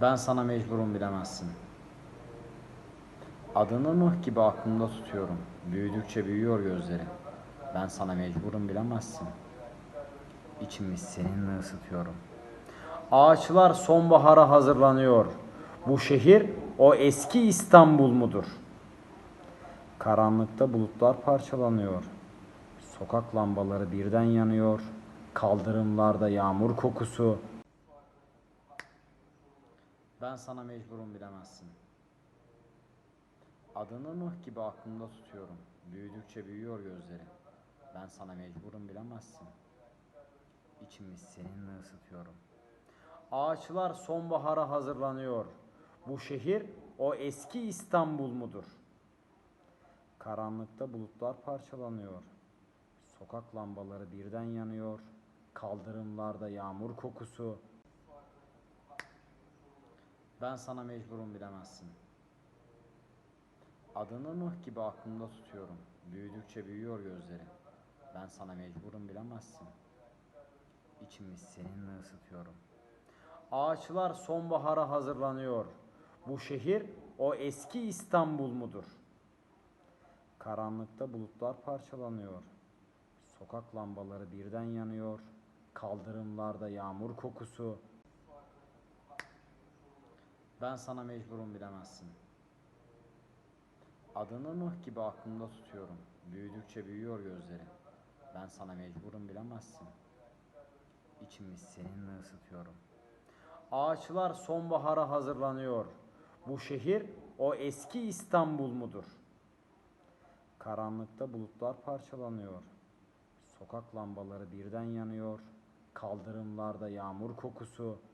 Ben sana mecburum bilemezsin. Adını Nuh gibi aklımda tutuyorum. Büyüdükçe büyüyor gözlerim. Ben sana mecburum bilemezsin. İçimi seninle ısıtıyorum. Ağaçlar sonbahara hazırlanıyor. Bu şehir o eski İstanbul mudur? Karanlıkta bulutlar parçalanıyor. Sokak lambaları birden yanıyor. Kaldırımlarda yağmur kokusu. Ben sana mecburum bilemezsin. Adını Nuh gibi aklımda tutuyorum. Büyüdükçe büyüyor gözlerim. Ben sana mecburum bilemezsin. İçimi seninle ısıtıyorum. Ağaçlar sonbahara hazırlanıyor. Bu şehir o eski İstanbul mudur? Karanlıkta bulutlar parçalanıyor. Sokak lambaları birden yanıyor. Kaldırımlarda yağmur kokusu. Ben sana mecburum bilemezsin. Adını Nuh gibi aklımda tutuyorum. Büyüdükçe büyüyor gözlerim. Ben sana mecburum bilemezsin. İçimi seninle ısıtıyorum. Ağaçlar sonbahara hazırlanıyor. Bu şehir o eski İstanbul mudur? Karanlıkta bulutlar parçalanıyor. Sokak lambaları birden yanıyor. Kaldırımlarda yağmur kokusu. Ben sana mecburum bilemezsin. Adını Nuh gibi aklımda tutuyorum. Büyüdükçe büyüyor gözlerim. Ben sana mecburum bilemezsin. İçimi seninle ısıtıyorum. Ağaçlar sonbahara hazırlanıyor. Bu şehir o eski İstanbul mudur? Karanlıkta bulutlar parçalanıyor. Sokak lambaları birden yanıyor. Kaldırımlarda yağmur kokusu.